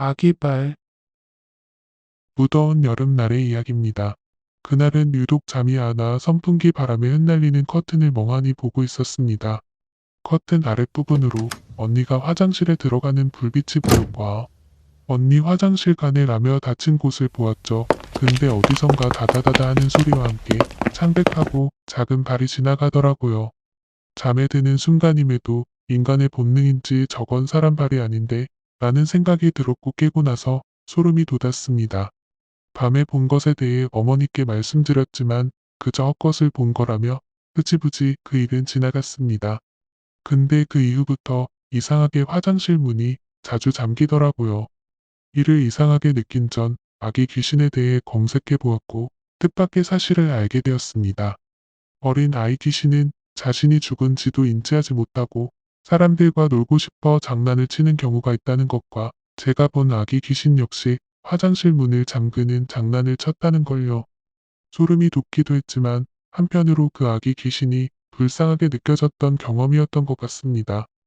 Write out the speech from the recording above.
아기발. 무더운 여름날의 이야기입니다. 그날은 유독 잠이 안 와 선풍기 바람에 흩날리는 커튼을 멍하니 보고 있었습니다. 커튼 아랫부분으로 언니가 화장실에 들어가는 불빛이 보였고 언니 화장실 가네 라며 닫힌 곳을 보았죠. 근데 어디선가 다다다다 하는 소리와 함께 창백하고 작은 발이 지나가더라고요. 잠에 드는 순간임에도 인간의 본능인지 저건 사람 발이 아닌데 라는 생각이 들었고 깨고 나서 소름이 돋았습니다. 밤에 본 것에 대해 어머니께 말씀드렸지만 그저 헛것을 본 거라며 흐지부지 그 일은 지나갔습니다. 근데 그 이후부터 이상하게 화장실 문이 자주 잠기더라고요. 이를 이상하게 느낀 전 아기 귀신에 대해 검색해 보았고 뜻밖의 사실을 알게 되었습니다. 어린 아이 귀신은 자신이 죽은 지도 인지하지 못하고 사람들과 놀고 싶어 장난을 치는 경우가 있다는 것과 제가 본 아기 귀신 역시 화장실 문을 잠그는 장난을 쳤다는 걸요. 소름이 돋기도 했지만 한편으로 그 아기 귀신이 불쌍하게 느껴졌던 경험이었던 것 같습니다.